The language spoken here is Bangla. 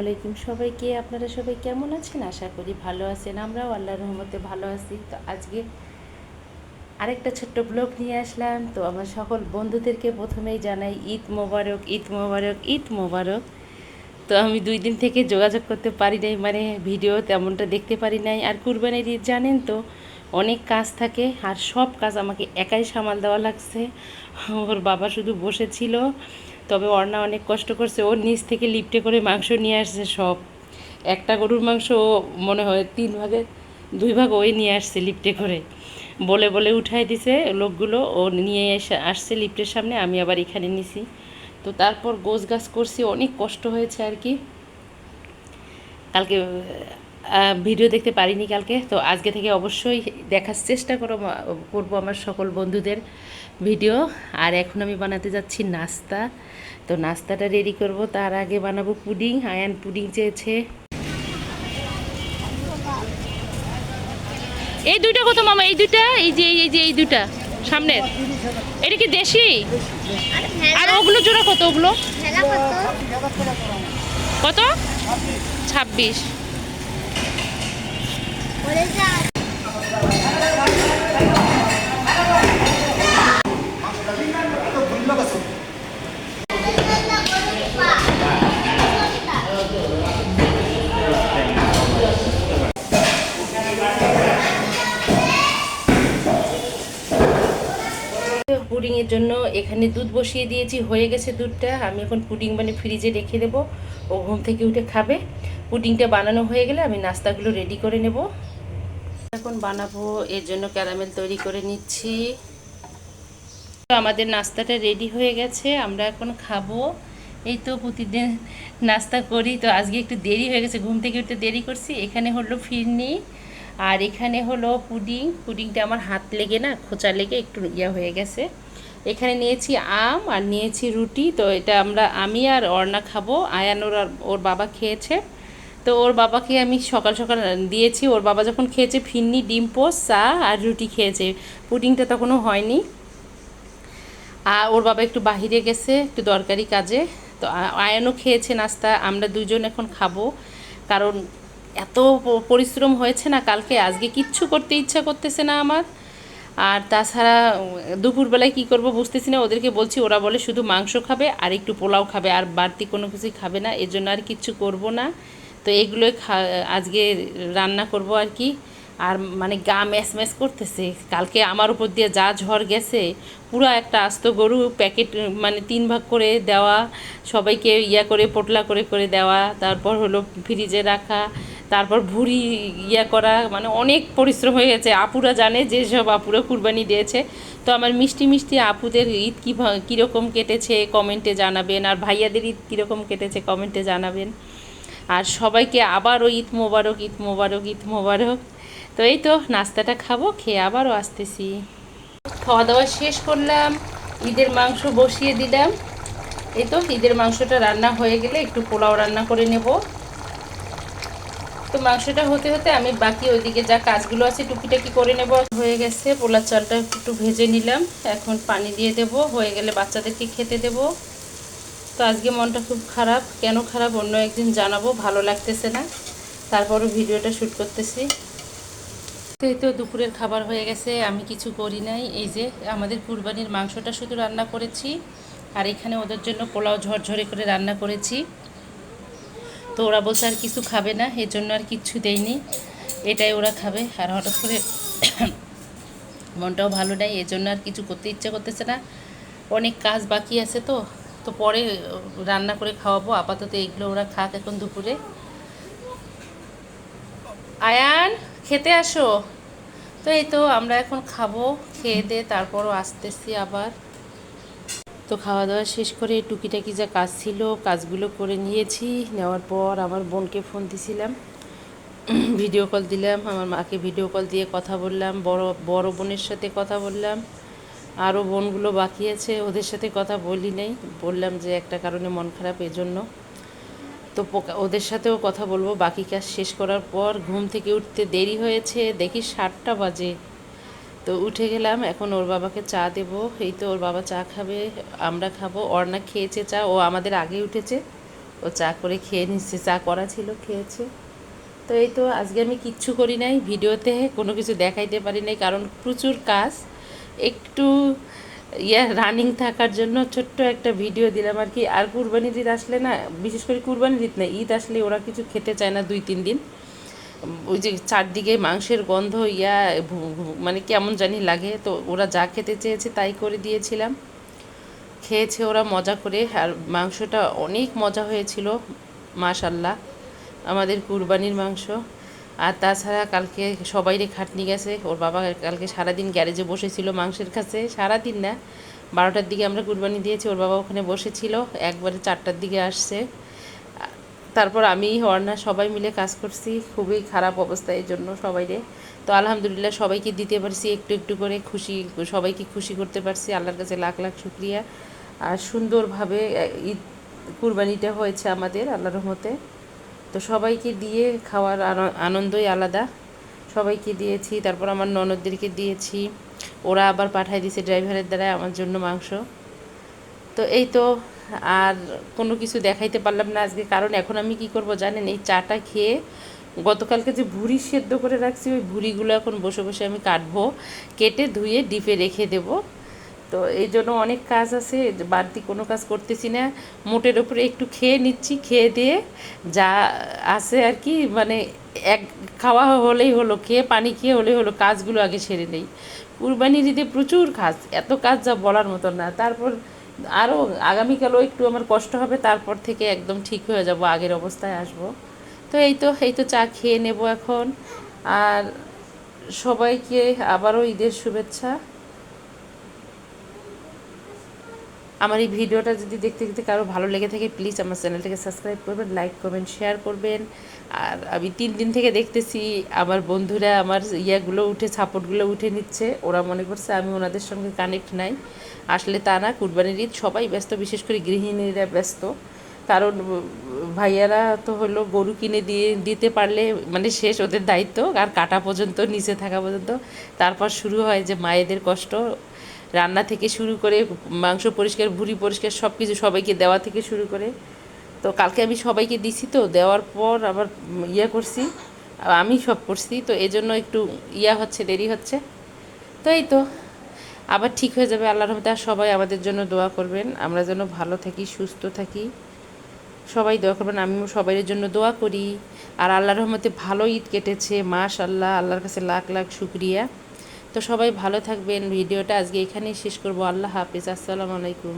আলাইকুম সবাইকে। আপনারা সবাই কেমন আছেন? আশা করি ভালো আছেন। আমরাও আল্লাহর রহমতে ভালো আছি। তো আজকে আরেকটা ছোট্ট ব্লগ নিয়ে আসলাম। তো আমার সকল বন্ধুদেরকে প্রথমেই জানাই, ঈদ মোবারক ঈদ মোবারক ঈদ মোবারক। তো আমি দুই দিন থেকে যোগাযোগ করতে পারি নাই মানে ভিডিও তেমনটা দেখতে পারি নাই। আর কুরবানির ঈদ জানেন তো, অনেক কাজ থাকে আর সব কাজ আমাকে একাই সামাল দেওয়া লাগছে। ওর বাবা শুধু বসেছিল। তবে অর্ণা অনেক কষ্ট করছে। ওর নিচ থেকে লিফটে করে মাংস নিয়ে আসছে সব। একটা গরুর মাংস ও মনে হয় তিন ভাগে, দুই ভাগ ওই নিয়ে আসছে লিফটে করে। বলে বলে উঠাই দিছে লোকগুলো। ও নিয়ে এসে আসছে লিফটের সামনে। আমি আবার এখানে নিছি। তো তারপর গোছ গাছ করছি। অনেক কষ্ট হয়েছে আর কি। কালকে ভিডিও দেখতে পারিনি কালকে তো আজকে থেকে অবশ্যই দেখার চেষ্টা করো করব আমার সকল বন্ধুদের ভিডিও। আর এখন আমি বানাতে যাচ্ছি নাস্তা। তো নাস্তাটা রেডি করব তার আগে বানাবো পুডিং আয়ান পুডিং চেয়েছে। এই দুইটা কত মামা? এই দুইটা? এই যে এই যে এই দুইটা সামনের। এটা কি দেশি? আর ওগুলো জোড়া কত? ওগুলো? কত কত? ছাব্বিশ। পুডিংয়ের জন্য এখানে দুধ বসিয়ে দিয়েছি, হয়ে গেছে দুধটা। আমি এখন পুডিং মানে ফ্রিজে রেখে দেবো। ও ঘুম থেকে উঠে খাবে। পুডিংটা বানানো হয়ে গেলে আমি নাস্তাগুলো রেডি করে নেব। এখন বানাবো, এর জন্য ক্যারামেল তৈরি করে নিচ্ছি। তো আমাদের নাস্তাটা রেডি হয়ে গেছে, আমরা এখন খাব। এই তো প্রতিদিন নাস্তা করি, তো আজকে একটু দেরি হয়ে গেছে, ঘুম থেকে উঠতে দেরি করছি। এখানে হলো ফিরনি, আর এখানে হলো পুডিং। পুডিংটা আমার হাত লেগে না, খোঁচা লেগে একটু ইয়া হয়ে গেছে। এখানে নিয়েছি আম আর নিয়েছি রুটি, তো এটা আমরা আমি আর অর্ণা খাব। আয়ান ওর আর ওর বাবা খেয়েছে। তো ওর বাবাকে আমি সকাল সকাল দিয়েছি। ওর বাবা যখন খেয়েছে ফিরনি ডিম পোস্ট চা আর রুটি খেয়েছে। পুডিংটা তখনও হয়নি। আর ওর বাবা একটু বাহিরে গেছে, একটু দরকারি কাজে। তো আয়ানও খেয়েছে নাস্তা, আমরা দুজন এখন খাব। কারণ এত পরিশ্রম হয়েছে না, কালকে আজকে কিচ্ছু করতে ইচ্ছা করতেছে না আমার। আর তাছাড়া দুপুরবেলায় কি করব বুঝতেছি না, ওদেরকে বলছি, ওরা বলে শুধু মাংস খাবে আর একটু পোলাও খাবে, আর বাড়তি কোনো কিছুই খাবে না এর জন্য আর কিচ্ছু করব না। তো এগুলোই আজকে রান্না করব আর কি। আর মানে গা ম্যাচ ম্যাচ করতেছে। কালকে আমার উপর দিয়ে যা ঝড় গেছে, পুরো একটা আস্ত গরু প্যাকেট মানে তিন ভাগ করে দেওয়া, সবাইকে ইয়া করে, পোটলা করে করে দেওয়া, তারপর হলো ফ্রিজে রাখা, তারপর ভুড়ি ইয়া করা মানে অনেক পরিশ্রম হয়ে গেছে। আপুরা জানে যে সব আপুরা কুরবানি দিয়েছে। তো আমার মিষ্টি মিষ্টি আপুদের ঈদ কী কীরকম কেটেছে কমেন্টে জানাবেন। আর ভাইয়াদের ঈদ কীরকম কেটেছে কমেন্টে জানাবেন। আর সবাইকে আবারও ঈদ মোবারক ঈদ মোবারক ঈদ মোবারক। তো এই তো নাস্তাটা খাব, খেয়ে আবারও আসতেছি। খাওয়া দাওয়া শেষ করলাম, ঈদের মাংস বসিয়ে দিলাম। এই তো ঈদের মাংসটা রান্না হয়ে গেলে একটু পোলাও রান্না করে নেব। তো মাংসটা হতে হতে আমি বাকি ওইদিকে যা কাজগুলো আছে টুকিটাকি করে নেব। হয়ে গেছে, পোলার চালটা একটু ভেজে নিলাম। এখন পানি দিয়ে দেব, হয়ে গেলে বাচ্চাদেরকে খেতে দেব। তো আজকে মনটা খুব খারাপ। কেন খারাপ অন্য একদিন জানাব, ভালো লাগতেছে না। তারপরও ভিডিওটা শ্যুট করতেছি। তো দুপুরের খাবার হয়ে গেছে, আমি কিছু করি নাই। এই যে আমাদের কুরবানির মাংসটা শুধু রান্না করেছি, আর এখানে ওদের জন্য পোলাও ঝরঝরে করে রান্না করেছি। তো ওরা বলছে আর কিছু খাবে না, এর জন্য আর কিচ্ছু দেয়নি। এটাই ওরা খাবে, আর হঠাৎ করে মনটাও ভালো নেই, এর জন্য আর কিছু করতে ইচ্ছে করতেছে না। অনেক কাজ বাকি আছে তো তো পরে রান্না করে খাওয়াবো। আপাতত এইগুলো ওরা খাক এখন দুপুরে। আয়ান, খেতে আসো। তো এই তো আমরা এখন খাব, খেয়ে দে তারপরও আসতেছি আবার। তো খাওয়া দাওয়া শেষ করে টুকিটাকি যা কাজ ছিল, কাজগুলো করে নিয়েছি। নেওয়ার পর আমার বোনকে ফোন দিছিলাম। ভিডিও কল দিলাম, আমার মাকে ভিডিও কল দিয়ে কথা বললাম, বড় বড় বোনের সাথে কথা বললাম। আরও বোনগুলো বাকি আছে, ওদের সাথে কথা বলি নাই। বললাম যে একটা কারণে মন খারাপ, এজন্য। তো ওদের সাথেও কথা বলব। বাকি কাজ শেষ করার পর ঘুম থেকে উঠতে দেরি হয়েছে, দেখি সাতটা বাজে। তো উঠে গেলাম, এখন ওর বাবাকে চা দেব। এই তো ওর বাবা চা খাবে, আমরা খাব। অর্ণা খেয়েছে চা, ও আমাদের আগে উঠেছে। ও চা করে খেয়ে নিচ্ছে, চা করা ছিল, খেয়েছে। তো এই তো, আজকে আমি কিচ্ছু করি নাই। ভিডিওতে কোনো কিছু দেখাইতে পারি নাই, কারণ প্রচুর কাজ। একটু, ইয়া রানিং থাকার জন্য ছোট্ট একটা ভিডিও দিলাম আর কি। আর কুরবানির ঈদ আসলে না, বিশেষ করে কুরবানির ঈদ না, ঈদ আসলে ওরা কিছু খেতে চায় না দুই, তিন দিন। ওই যে চারদিকে মাংসের গন্ধ, ইয়া মানে কেমন জানি লাগে। তো ওরা যা খেতে চেয়েছে তাই করে দিয়েছিলাম। খেয়েছে ওরা মজা করে, আর মাংসটা অনেক মজা হয়েছিল, মাশাল্লাহ। আমাদের কুরবানির মাংস। আর তাছাড়া কালকে সবাইরে খাটনি গেছে। ওর বাবা কালকে সারাদিন গ্যারেজে বসেছিল মাংসের কাছে। সারাদিন না, বারোটার দিকে আমরা কুরবানি দিয়েছি, ওর বাবা ওখানে বসেছিল, একবারে চারটার দিকে আসছে। তারপর আমি, অর্ণা সবাই মিলে কাজ করছি, খুবই খারাপ অবস্থা এই জন্য সবাইরে তো আলহামদুলিল্লাহ সবাইকে দিতে পারছি, একটু একটু করে খুশি, সবাইকে খুশি করতে পারছি, আল্লাহর কাছে লাখ লাখ শুক্রিয়া। আর সুন্দরভাবে ঈদ কুরবানিটা হয়েছে আমাদের, আল্লাহর রহমতে। তো সবাইকে দিয়ে খাওয়ার আন- আনন্দই আলাদা। সবাইকে দিয়েছি, তারপর আমার ননদদেরকে দিয়েছি। ওরা আবার পাঠায় দিয়েছে ড্রাইভারের দ্বারা আমার জন্য মাংস। তো এই তো, আর কোনো কিছু দেখাইতে পারলাম না আজকে। কারণ এখন আমি কি করব জানেন, এই চাটা খেয়ে গতকালকে যে ভুড়ি সেদ্ধ করে রাখছি, ওই ভুড়িগুলো এখন বসে বসে আমি কাটবো, কেটে ধুয়ে ডিপে রেখে দেব। তো এই জন্য অনেক কাজ আছে বাড়তি কোনো কাজ করতেছি না। মোটের ওপরে একটু খেয়ে নিচ্ছি, খেয়ে দিয়ে যা আছে আর কি মানে এক খাওয়া হলেই হলো, খেয়ে পানি খেয়ে হলেই হলো, কাজগুলো আগে সেরে নেই। কুরবানির ঈদে প্রচুর কাজ, এত কাজ যা বলার মতো না। তারপর আরও আগামীকালও একটু আমার কষ্ট হবে, তারপর থেকে একদম ঠিক হয়ে যাব, আগের অবস্থায় আসব। তো এই তো এই তো চা খেয়ে নেব এখন। আর সবাইকে আবারও ঈদের শুভেচ্ছা। আমার এই ভিডিওটা যদি দেখতে দেখতে কারও ভালো লেগে থাকে প্লিজ আমার চ্যানেলটাকে সাবস্ক্রাইব করবেন লাইক করবেন শেয়ার করবেন। আর আমি তিন দিন থেকে দেখতেছি, আমার বন্ধুরা আমার ইয়াগুলো উঠে সাপোর্টগুলো উঠে নিচ্ছে। ওরা মনে করছে আমি ওনাদের সঙ্গে কানেক্ট নাই। আসলে তা না, কুরবানির ঈদ সবাই ব্যস্ত, বিশেষ করে গৃহিণীরা ব্যস্ত। কারণ ভাইয়ারা তো হলো গরু কিনে দিয়ে, দিতে পারলে মানে শেষ ওদের দায়িত্ব। আর কাটা পর্যন্ত, নিচে থাকা পর্যন্ত। তারপর শুরু হয় যে মায়েদের কষ্ট। রান্না থেকে শুরু করে মাংস পরিষ্কার, ভুড়ি পরিষ্কার সব কিছু সবাইকে দেওয়া থেকে শুরু করে। তো কালকে আমি সবাইকে দিছি তো, দেওয়ার পর আবার ইয়ে করছি আমি সব করছি, তো এই জন্য একটু ইয়া হচ্ছে, দেরি হচ্ছে। তো এই তো, আবার ঠিক হয়ে যাবে আল্লাহ রহমতে আর সবাই আমাদের জন্য দোয়া করবেন। আমরা যেন ভালো থাকি, সুস্থ থাকি। সবাই দোয়া করবেন, আমিও সবাইয়ের জন্য দোয়া করি। আর আল্লাহ রহমতে ভালো ঈদ কেটেছে মাশ আল্লাহ আল্লাহর কাছে লাখ লাখ শুক্রিয়া। তো সবাই ভালো থাকবেন। ভিডিওটা আজকে এখানেই শেষ করব। আল্লাহ হাফিজ। আসসালামু আলাইকুম।